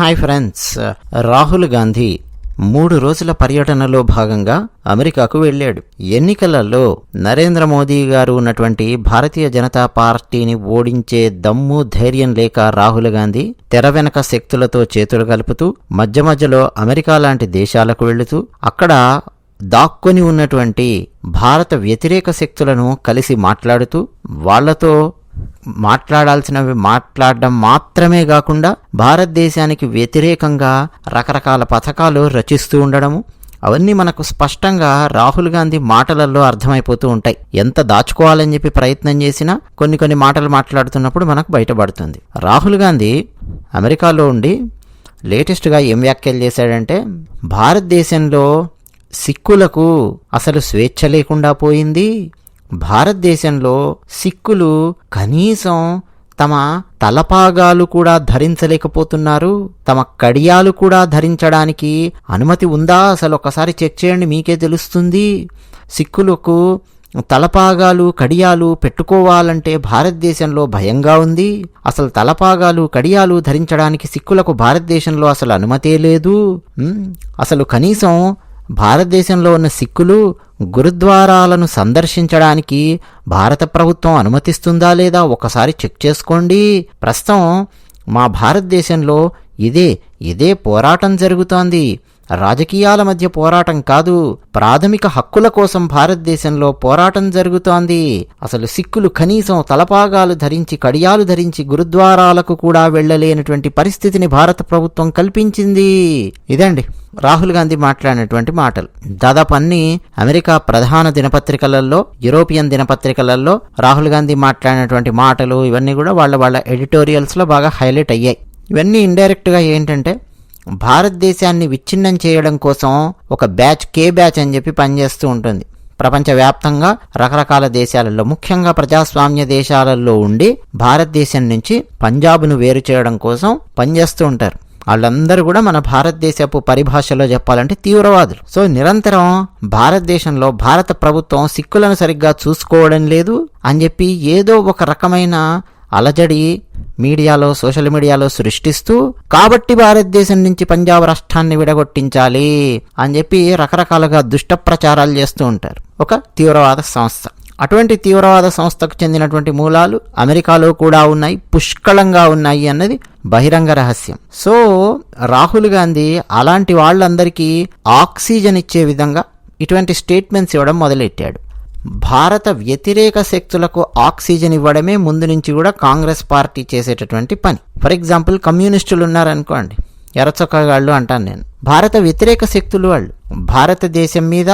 Hi friends. Rahul Gandhi మూడు రోజుల పర్యటనలో భాగంగా అమెరికాకు వెళ్ళాడు. ఎన్నికలలో నరేంద్ర మోదీ గారు ఉన్నటువంటి భారతీయ జనతా పార్టీని ఓడించే దమ్ము ధైర్యం లేక రాహుల్ గాంధీ తెర వెనక శక్తులతో చేతులు కలుపుతూ మధ్య మధ్యలో అమెరికా లాంటి దేశాలకు వెళుతూ అక్కడ దాక్కుని ఉన్నటువంటి భారత వ్యతిరేక శక్తులను కలిసి మాట్లాడుతూ వాళ్ళతో మాట్లాడాల్సినవి మాట్లాడడం మాత్రమే కాకుండా భారతదేశానికి వ్యతిరేకంగా రకరకాల పథకాలు రచిస్తూ ఉండడము అవన్నీ మనకు స్పష్టంగా రాహుల్ గాంధీ మాటలలో అర్థమైపోతూ ఉంటాయి. ఎంత దాచుకోవాలని చెప్పి ప్రయత్నం చేసినా కొన్ని కొన్ని మాటలు మాట్లాడుతున్నప్పుడు మనకు బయటపడుతుంది. రాహుల్ గాంధీ అమెరికాలో ఉండి లేటెస్ట్గా ఏం వ్యాఖ్యలు చేశాడంటే భారతదేశంలో సిక్కులకు అసలు స్వేచ్ఛ లేకుండా పోయింది భారతదేశంలో సిక్కులు కనీసం తమ తలపాగాలు కూడా ధరించలేకపోతున్నారు. తమ కడియాలు కూడా ధరించడానికి అనుమతి ఉందా? అసలు ఒకసారి చెక్ చేయండి మీకే తెలుస్తుంది. సిక్కులకు తలపాగాలు కడియాలు పెట్టుకోవాలంటే భారతదేశంలో భయంగా ఉంది. అసలు తలపాగాలు కడియాలు ధరించడానికి సిక్కులకు భారతదేశంలో అసలు అనుమతే లేదు. అసలు కనీసం భారతదేశంలో ఉన్న సిక్కులు గురుద్వారాలను సందర్శించడానికి భారత ప్రభుత్వం అనుమతిస్తుందా లేదా ఒకసారి చెక్ చేసుకోండి. ప్రస్తుతం మా భారతదేశంలో ఇదే ఇదే పోరాటం జరుగుతోంది. రాజకీయాల మధ్య పోరాటం కాదు ప్రాథమిక హక్కుల కోసం భారతదేశంలో పోరాటం జరుగుతోంది. అసలు సిక్కులు కనీసం తలపాగాలు ధరించి కడియాలు ధరించి గురుద్వారాలకు కూడా వెళ్ళలేనటువంటి పరిస్థితిని భారత ప్రభుత్వం కల్పించింది. ఇదండి రాహుల్ గాంధీ మాట్లాడినటువంటి మాటలు. దాదాపు అన్ని అమెరికా ప్రధాన దినపత్రికలలో యూరోపియన్ దినపత్రికలలో రాహుల్ గాంధీ మాట్లాడినటువంటి మాటలు ఇవన్నీ కూడా వాళ్ళ వాళ్ళ ఎడిటోరియల్స్లో బాగా హైలైట్ అయ్యాయి. ఇవన్నీ ఇండైరెక్ట్గా ఏంటంటే భారతదేశాన్ని విచ్ఛిన్నం చేయడం కోసం ఒక బ్యాచ్ కే బ్యాచ్ అని చెప్పి పనిచేస్తూ ఉంటుంది. ప్రపంచవ్యాప్తంగా రకరకాల దేశాలలో ముఖ్యంగా ప్రజాస్వామ్య దేశాలలో ఉండి భారతదేశం నుంచి పంజాబ్ను వేరు చేయడం కోసం పనిచేస్తూ ఉంటారు. వాళ్ళందరూ కూడా మన భారతదేశపు పరిభాషలో చెప్పాలంటే తీవ్రవాదులు. సో నిరంతరం భారతదేశంలో భారత ప్రభుత్వం సిక్కులను సరిగ్గా చూసుకోవడం లేదు అని చెప్పి ఏదో ఒక రకమైన అలజడి మీడియాలో సోషల్ మీడియాలో సృష్టిస్తూ కాబట్టి భారతదేశం నుంచి పంజాబ్ రాష్ట్రాన్ని విడగొట్టించాలి అని చెప్పి రకరకాలుగా దుష్ట ప్రచారాలు చేస్తూ ఉంటారు. ఒక తీవ్రవాద సంస్థ. అటువంటి తీవ్రవాద సంస్థకు చెందినటువంటి మూలాలు అమెరికాలో కూడా ఉన్నాయి పుష్కళంగా ఉన్నాయి అన్నది బహిరంగ రహస్యం. సో రాహుల్ గాంధీ అలాంటి వాళ్ళందరికీ ఆక్సిజన్ ఇచ్చే విధంగా ఇటువంటి స్టేట్మెంట్స్ ఇవ్వడం మొదలెట్టాడు. భారత వ్యతిరేక శక్తులకు ఆక్సిజన్ ఇవ్వడమే ముందు నుంచి కూడా కాంగ్రెస్ పార్టీ చేసేటటువంటి పని. ఫర్ ఎగ్జాంపుల్ కమ్యూనిస్టులు ఉన్నారనుకోండి. ఎర్రచొక్కగాళ్ళు అంటాను నేను. భారత వ్యతిరేక శక్తులు వాళ్ళు. భారతదేశం మీద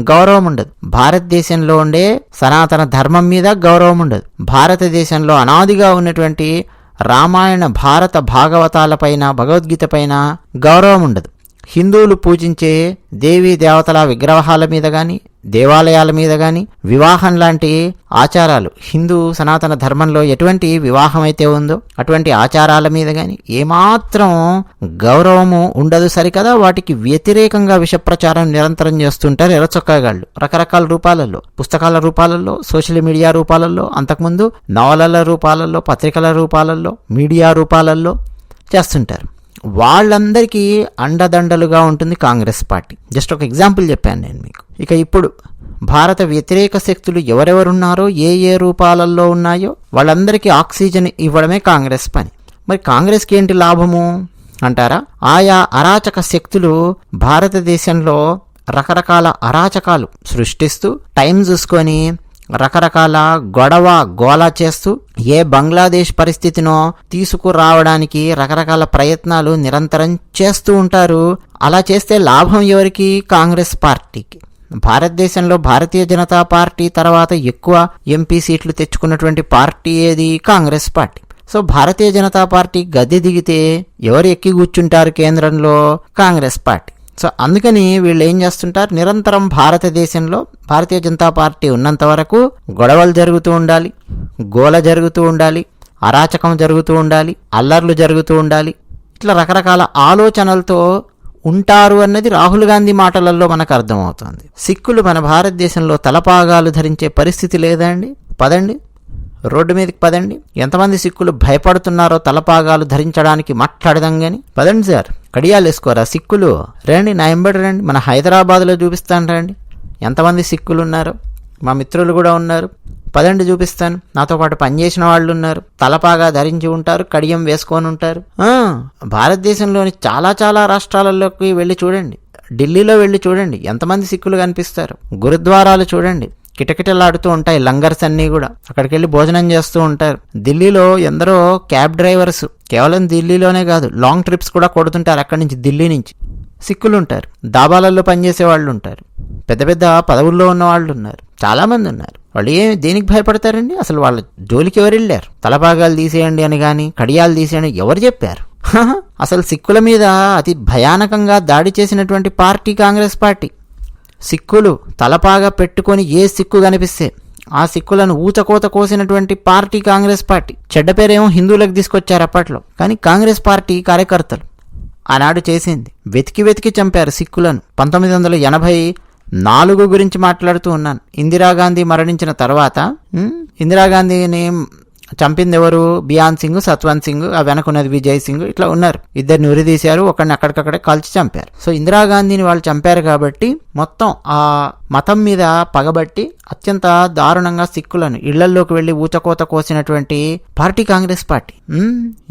గౌరవం ఉండదు. భారతదేశంలో ఉండే సనాతన ధర్మం మీద గౌరవం ఉండదు. భారతదేశంలో అనాదిగా ఉన్నటువంటి రామాయణ భారత భాగవతాలపైన భగవద్గీత పైన గౌరవం ఉండదు. హిందువులు పూజించే దేవీ దేవతల విగ్రహాల మీద కానీ దేవాలయాల మీద కానీ వివాహం లాంటి ఆచారాలు హిందూ సనాతన ధర్మంలో ఎటువంటి వివాహం అయితే ఉందో అటువంటి ఆచారాల మీద కానీ ఏమాత్రం గౌరవము ఉండదు సరికదా వాటికి వ్యతిరేకంగా విషప్రచారం నిరంతరం చేస్తుంటారు ఎర్రచొక్కగాళ్ళు రకరకాల రూపాలలో పుస్తకాల రూపాలలో సోషల్ మీడియా రూపాలలో అంతకుముందు నవలల రూపాలలో పత్రికల రూపాలలో మీడియా రూపాలలో చేస్తుంటారు. వాళ్ళందరికీ అండదండలుగా ఉంటుంది కాంగ్రెస్ పార్టీ. జస్ట్ ఒక ఎగ్జాంపుల్ చెప్పాను నేను మీకు. ఇక ఇప్పుడు భారత వ్యతిరేక శక్తులు ఎవరెవరున్నారో ఏ ఏ రూపాలలో ఉన్నాయో వాళ్ళందరికీ ఆక్సిజన్ ఇవ్వడమే కాంగ్రెస్ పని. మరి కాంగ్రెస్కి ఏంటి లాభము? అంటారా? ఆయా అరాచక శక్తులు భారతదేశంలో రకరకాల అరాచకాలు సృష్టిస్తూ టైం చూసుకొని రకరకాల గొడవ గోలా చేస్తూ ఏ బంగ్లాదేశ్ పరిస్థితినో తీసుకురావడానికి రకరకాల ప్రయత్నాలు నిరంతరం చేస్తూ ఉంటారు. అలా చేస్తే లాభం ఎవరికి? కాంగ్రెస్ పార్టీకి. భారతదేశంలో భారతీయ జనతా పార్టీ తర్వాత ఎక్కువ ఎంపీ సీట్లు తెచ్చుకున్నటువంటి పార్టీ ఏది? Congress party. So Bharatiya Janata party గద్దె దిగితే ఎవరు ఎక్కి కూర్చుంటారు కేంద్రంలో? కాంగ్రెస్ పార్టీ. సో అందుకని వీళ్ళు ఏం చేస్తుంటారు? నిరంతరం భారతదేశంలో భారతీయ జనతా పార్టీ ఉన్నంత వరకు గొడవలు జరుగుతూ ఉండాలి గోల జరుగుతూ ఉండాలి అరాచకం జరుగుతూ ఉండాలి అల్లర్లు జరుగుతూ ఉండాలి. ఇట్లా రకరకాల ఆలోచనలతో ఉంటారు అన్నది రాహుల్ గాంధీ మాటలలో మనకు అర్థమవుతుంది. సిక్కులు మన భారతదేశంలో తలపాగాలు ధరించే పరిస్థితి లేదండి. పదండి. రోడ్డు మీదకి పదండి. ఎంతమంది సిక్కులు భయపడుతున్నారో తలపాగాలు ధరించడానికి మాట్లాడదాం గాని పదండి సార్. కడియాలు వేసుకోరా? సిక్కులు. రండి నా ఎంబడి రండి. మన హైదరాబాద్లో చూపిస్తాను రండి. ఎంతమంది సిక్కులు ఉన్నారు మా మిత్రులు కూడా ఉన్నారు. పదండి చూపిస్తాను. నాతో పాటు పనిచేసిన వాళ్ళు ఉన్నారు. తలపాగా ధరించి ఉంటారు కడియం వేసుకొని ఉంటారు. భారతదేశంలోని చాలా చాలా రాష్ట్రాలలోకి వెళ్ళి చూడండి. ఢిల్లీలో వెళ్ళి చూడండి. ఎంతమంది సిక్కులు కనిపిస్తారు? గురుద్వారాలు చూడండి. కిటకిటలాడుతూ ఉంటాయి లంగర్స్ అన్నీ కూడా. అక్కడికి వెళ్ళి భోజనం చేస్తూ ఉంటారు. ఢిల్లీలో ఎందరో క్యాబ్ డ్రైవర్స్. కేవలం ఢిల్లీలోనే కాదు లాంగ్ ట్రిప్స్ కూడా కొడుతుంటారు అక్కడి నుంచి ఢిల్లీ నుంచి. సిక్కులు ఉంటారు దాబాలలో పనిచేసే వాళ్ళు ఉంటారు పెద్ద పెద్ద పదవుల్లో ఉన్న వాళ్ళు ఉన్నారు చాలామంది ఉన్నారు. వాళ్ళు ఏం దేనికి భయపడతారండి? అసలు వాళ్ళ జోలికి ఎవరు వెళ్ళారు? తలపాగాలు తీసేయండి అని కానీ కడియాలు తీసేయండి ఎవరు చెప్పారు? అసలు సిక్కుల మీద అతి భయానకంగా దాడి చేసినటువంటి పార్టీ కాంగ్రెస్ పార్టీ. సిక్కులు తలపాగా పెట్టుకొని ఏ సిక్కు కనిపిస్తే ఆ సిక్కులను ఊచకోత కోసినటువంటి పార్టీ కాంగ్రెస్ పార్టీ. చెడ్డ పేరేమో హిందువులకు తీసుకొచ్చారు అప్పట్లో. కానీ కాంగ్రెస్ పార్టీ కార్యకర్తలు ఆనాడు చేసింది. వెతికి వెతికి చంపారు సిక్కులను. పంతొమ్మిది వందల ఎనభై నాలుగు గురించి మాట్లాడుతూ ఉన్నాను. ఇందిరాగాంధీ మరణించిన తర్వాత ఇందిరాగాంధీని చంపింది ఎవరు బియాన్ సింగ్ సత్వంత్ సింగ్ ఆ వెనకున్నది విజయ్ సింగ్ ఇట్లా ఉన్నారు. ఇద్దరిని ఉరిదీశారు ఒకరిని అక్కడికక్కడే కాల్చి చంపారు. సో ఇందిరాగాంధీని వాళ్ళు చంపారు కాబట్టి మొత్తం ఆ మతం మీద పగబట్టి అత్యంత దారుణంగా సిక్కులను ఇళ్ళల్లోకి వెళ్ళి ఊచకోత కోసినటువంటి పార్టీ కాంగ్రెస్ పార్టీ.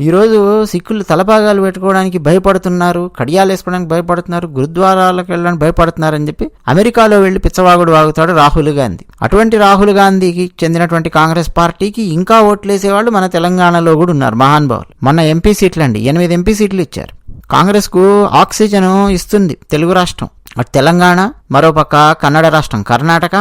ఈరోజు సిక్కులు తలపాగాలు పెట్టుకోవడానికి భయపడుతున్నారు కడియాలు వేసుకోవడానికి భయపడుతున్నారు గురుద్వారాలకు వెళ్ళడానికి భయపడుతున్నారు అని చెప్పి అమెరికాలో వెళ్ళి పిచ్చవాగుడు వాగుతాడు రాహుల్ గాంధీ. అటువంటి రాహుల్ గాంధీకి చెందినటువంటి కాంగ్రెస్ పార్టీకి ఇంకా ఓట్లేసే వాళ్ళు మన తెలంగాణలో కూడా ఉన్నారు మహానుభావులు మొన్న ఎంపీ సీట్లు అండి ఎనిమిది ఎంపీ సీట్లు ఇచ్చారు. కాంగ్రెస్కు ఆక్సిజన్ ఇస్తుంది తెలుగు రాష్ట్రం. అటు తెలంగాణ మరోపక్క కన్నడ రాష్ట్రం కర్ణాటక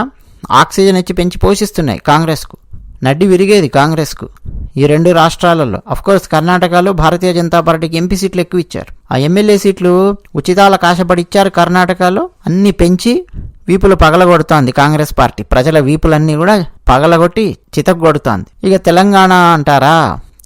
ఆక్సిజన్ ఇచ్చి పెంచి పోషిస్తున్నాయి కాంగ్రెస్కు. నడ్డి విరిగేది కాంగ్రెస్కు. ఈ రెండు రాష్ట్రాలలో కోర్స్ కర్ణాటకలో భారతీయ జనతా పార్టీకి ఎంపీ సీట్లు ఎక్కువ ఇచ్చారు. ఆ ఎమ్మెల్యే సీట్లు ఉచితాల కాశపడి ఇచ్చారు కర్ణాటకలో అన్ని పెంచి వీపులు పగలగొడుతోంది కాంగ్రెస్ పార్టీ. ప్రజల వీపులన్నీ కూడా పగలగొట్టి చితగొడుతోంది ఇక తెలంగాణ అంటారా?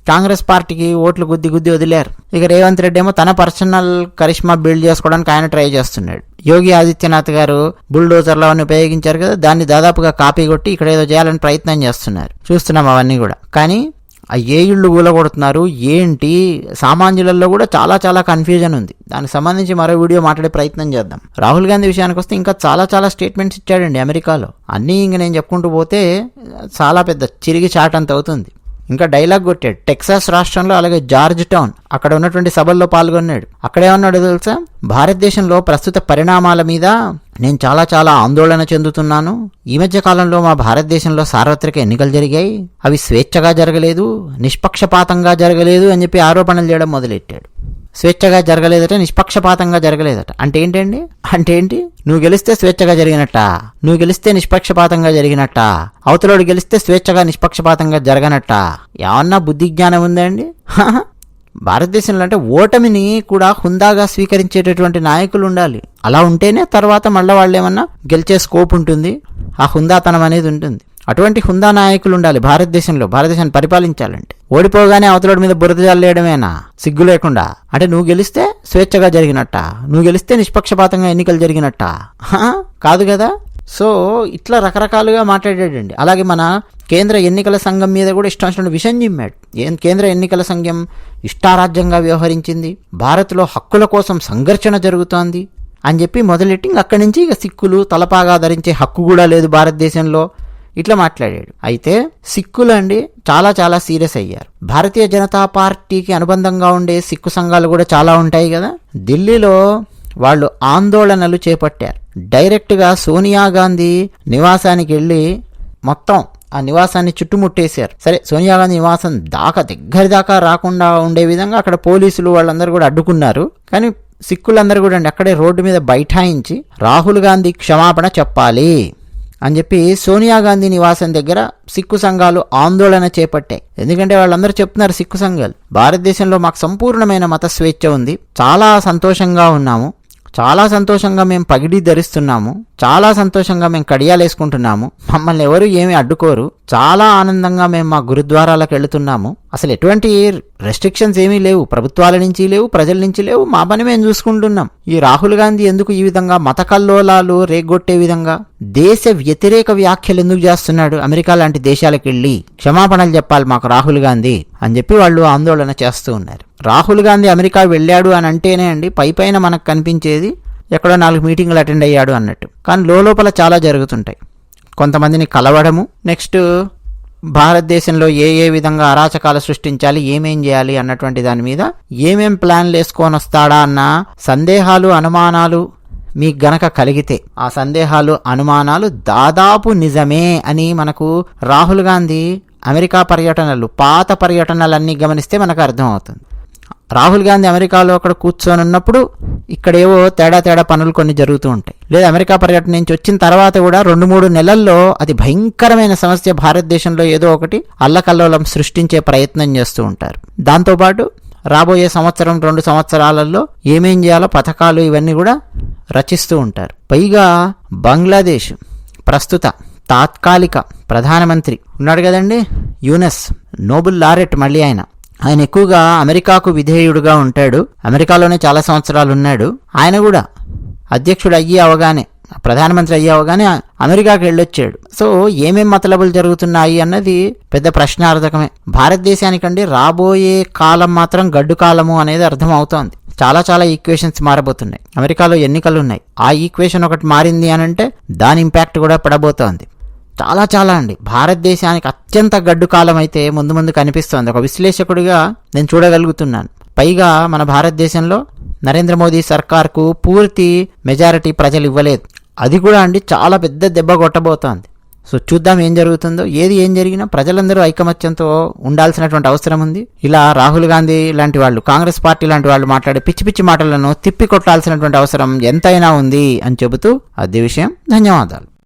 కాంగ్రెస్ పార్టీకి ఓట్లు గుద్ది గుద్ది వదిలేరు. ఇక రేవంత్ రెడ్డి ఏమో తన పర్సనల్ కరిష్మా బిల్డ్ చేసుకోవడానికి ఆయన ట్రై చేస్తున్నాడు. యోగి ఆదిత్యనాథ్ గారు బుల్డోజర్లు అవన్నీ ఉపయోగించారు కదా దాన్ని దాదాపుగా కాపీ కొట్టి ఇక్కడ ఏదో చేయాలని ప్రయత్నం చేస్తున్నారు. చూస్తున్నాం అవన్నీ కూడా. కానీ ఆ ఏ ఇళ్ళు కూలగొడుతున్నారు ఏంటి? సామాన్యులలో కూడా చాలా చాలా కన్ఫ్యూజన్ ఉంది. దానికి సంబంధించి మరో వీడియో మాట్లాడే ప్రయత్నం చేద్దాం. రాహుల్ గాంధీ విషయానికి వస్తే ఇంకా చాలా చాలా స్టేట్మెంట్స్ ఇచ్చాడండి అమెరికాలో. అన్నీ ఇంక నేను చెప్పుకుంటూ పోతే చాలా పెద్ద చిరిగి చాట్ అంత అవుతుంది. ఇంకా డైలాగ్ కొట్టాడు టెక్సాస్ రాష్ట్రంలో అలాగే జార్జ్ టౌన్ అక్కడ ఉన్నటువంటి సభల్లో పాల్గొన్నాడు. అక్కడేమన్నాడు తెలుసా? భారతదేశంలో ప్రస్తుత పరిణామాల మీద నేను చాలా చాలా ఆందోళన చెందుతున్నాను. ఈ మధ్య కాలంలో మా భారతదేశంలో సార్వత్రిక ఎన్నికలు జరిగాయి. అవి స్వేచ్ఛగా జరగలేదు నిష్పక్షపాతంగా జరగలేదు అని చెప్పి ఆరోపణలు చేయడం మొదలెట్టాడు. స్వేచ్ఛగా జరగలేదట నిష్పక్షపాతంగా జరగలేదట. అంటే ఏంటండి? అంటే ఏంటి? నువ్వు గెలిస్తే స్వేచ్ఛగా జరిగినట్ట? నువ్వు గెలిస్తే నిష్పక్షపాతంగా జరిగినట్ట? అవతలోడు గెలిస్తే స్వేచ్ఛగా నిష్పక్షపాతంగా జరగనట్ట? ఏమన్నా బుద్ధి జ్ఞానం ఉందండి భారతదేశంలో అంటే ఓటమిని కూడా హుందాగా స్వీకరించేటటువంటి నాయకులు ఉండాలి. అలా ఉంటేనే తర్వాత మళ్ళీ వాళ్ళు ఏమన్నా గెలిచే స్కోప్ ఉంటుంది. ఆ హుందాతనం అనేది ఉంటుంది. అటువంటి హుందా నాయకులు ఉండాలి భారతదేశంలో. భారతదేశాన్ని పరిపాలించాలంటే. ఓడిపోగానే అవతలోడి మీద బురద జల్లేయడమేనా? సిగ్గు లేకుండా. అంటే నువ్వు గెలిస్తే స్వేచ్ఛగా జరిగినట్ట? నువ్వు గెలిస్తే నిష్పక్షపాతంగా ఎన్నికలు జరిగినట్ట? హా? కాదు కదా? సో ఇట్లా రకరకాలుగా మాట్లాడాడండి అలాగే మన కేంద్ర ఎన్నికల సంఘం మీద కూడా ఇష్టం వచ్చినట్టు విషయం చిమ్మాడు కేంద్ర ఎన్నికల సంఘం ఇష్టారాజ్యంగా వ్యవహరించింది. భారత్లో హక్కుల కోసం సంఘర్షణ జరుగుతోంది అని చెప్పి మొదలెట్టి అక్కడి నుంచి ఇక సిక్కులు తలపాగా ధరించే హక్కు కూడా లేదు భారతదేశంలో. ఇట్లా మాట్లాడాడు. అయితే సిక్కులు అండి చాలా చాలా సీరియస్ అయ్యారు. భారతీయ జనతా పార్టీకి అనుబంధంగా ఉండే సిక్కు సంఘాలు కూడా చాలా ఉంటాయి కదా. ఢిల్లీలో వాళ్ళు ఆందోళనలు చేపట్టారు. డైరెక్ట్గా సోనియా గాంధీ నివాసానికి వెళ్ళి మొత్తం ఆ నివాసాన్ని చుట్టుముట్టేశారు. సరే సోనియా గాంధీ నివాసం దాకా దగ్గర దాకా రాకుండా ఉండే విధంగా అక్కడ పోలీసులు వాళ్ళందరూ కూడా అడ్డుకున్నారు. కానీ సిక్కులందరూ కూడా అండి అక్కడే రోడ్డు మీద బైఠాయించి రాహుల్ గాంధీ క్షమాపణ చెప్పాలి అని చెప్పి సోనియా గాంధీ నివాసం దగ్గర సిక్కు సంఘాలు ఆందోళన చేపట్టాయి. ఎందుకంటే వాళ్ళందరూ చెప్తున్నారు సిక్కు సంఘాలు. భారతదేశంలో మాకు సంపూర్ణమైన మత స్వేచ్ఛ ఉంది. చాలా సంతోషంగా ఉన్నాము. చాలా సంతోషంగా మేము పగిడి ధరిస్తున్నాము. చాలా సంతోషంగా మేము కడియాలు వేసుకుంటున్నాము మమ్మల్ని ఎవరు ఏమీ అడ్డుకోరు. చాలా ఆనందంగా మేము మా గురుద్వారాలకు వెళుతున్నాము. అసలు ఎటువంటి రెస్ట్రిక్షన్స్ ఏమీ లేవు. ప్రభుత్వాల నుంచి లేవు ప్రజల నుంచి లేవు. మా పని మేము చూసుకుంటున్నాం. ఈ రాహుల్ గాంధీ ఎందుకు ఈ విధంగా మత కల్లోలాలు రేగొట్టే విధంగా దేశ వ్యతిరేక వ్యాఖ్యలు ఎందుకు చేస్తున్నాడు? అమెరికా లాంటి దేశాలకు వెళ్ళి క్షమాపణలు చెప్పాలి మాకు రాహుల్ గాంధీ అని చెప్పి వాళ్ళు ఆందోళన చేస్తూ ఉన్నారు. రాహుల్ గాంధీ అమెరికా వెళ్ళాడు అని అంటేనే అండి పై పైన మనకు కనిపించేది ఎక్కడో నాలుగు మీటింగ్లు అటెండ్ అయ్యాడు అన్నట్టు. కానీ లోపల చాలా జరుగుతుంటాయి. కొంతమందిని కలవడము. నెక్స్ట్ భారతదేశంలో ఏ ఏ విధంగా అరాచకాలు సృష్టించాలి ఏమేం చేయాలి అన్నటువంటి దాని మీద ఏమేం ప్లాన్లు వేసుకొని వస్తాడా అన్న సందేహాలు అనుమానాలు మీకు గనక కలిగితే ఆ సందేహాలు అనుమానాలు దాదాపు నిజమే అని మనకు రాహుల్ గాంధీ అమెరికా పర్యటనలు పాత పర్యటనలన్నీ గమనిస్తే మనకు అర్థమవుతుంది. రాహుల్ గాంధీ అమెరికాలో అక్కడ కూర్చొని ఉన్నప్పుడు ఇక్కడేవో తేడా తేడా పనులు కొన్ని జరుగుతూ ఉంటాయి. లేదా అమెరికా పర్యటన నుంచి వచ్చిన తర్వాత కూడా రెండు మూడు నెలల్లో అది భయంకరమైన సమస్య భారతదేశంలో ఏదో ఒకటి అల్లకల్లోలం సృష్టించే ప్రయత్నం చేస్తూ ఉంటారు. దాంతోపాటు రాబోయే సంవత్సరం రెండు సంవత్సరాలలో ఏమేం చేయాలో పథకాలు ఇవన్నీ కూడా రచిస్తూ ఉంటారు. పైగా బంగ్లాదేశ్ ప్రస్తుత తాత్కాలిక ప్రధానమంత్రి ఉన్నాడు కదండి యూనెస్ నోబుల్ లారెట్ మళ్ళీ ఆయన. ఆయన ఎక్కువగా అమెరికాకు విధేయుడుగా ఉంటాడు. అమెరికాలోనే చాలా సంవత్సరాలు ఉన్నాడు ఆయన కూడా అధ్యక్షుడు అయ్యి అవగానే ప్రధానమంత్రి అయ్యి అవగానే అమెరికాకి వెళ్ళొచ్చాడు. సో ఏమేం మతలబులు జరుగుతున్నాయి అన్నది పెద్ద ప్రశ్నార్థకమే. భారతదేశానికండి రాబోయే కాలం మాత్రం గడ్డు కాలము అనేది అర్థం అవుతోంది చాలా చాలా ఈక్వేషన్స్ మారబోతున్నాయి. అమెరికాలో ఎన్నికలు ఉన్నాయి ఆ ఈక్వేషన్ ఒకటి మారింది అని అంటే దాని ఇంపాక్ట్ కూడా పడబోతోంది. చాలా చాలా అండి. భారతదేశానికి అత్యంత గడ్డు కాలం అయితే ముందు ముందు కనిపిస్తోంది. ఒక విశ్లేషకుడిగా నేను చూడగలుగుతున్నాను. పైగా మన భారతదేశంలో నరేంద్ర మోదీ సర్కార్కు పూర్తి మెజారిటీ ప్రజలు ఇవ్వలేదు. అది కూడా అండి చాలా పెద్ద దెబ్బ కొట్టబోతోంది. సో చూద్దాం ఏం జరుగుతుందో ఏది ఏం జరిగినా ప్రజలందరూ ఐకమత్యంతో ఉండాల్సినటువంటి అవసరం ఉంది. ఇలా రాహుల్ గాంధీ లాంటి వాళ్ళు కాంగ్రెస్ పార్టీ లాంటి వాళ్ళు మాట్లాడే పిచ్చి పిచ్చి మాటలను తిప్పి కొట్టాల్సినటువంటి అవసరం ఎంతైనా ఉంది అని చెబుతూ అదే విషయం. ధన్యవాదాలు.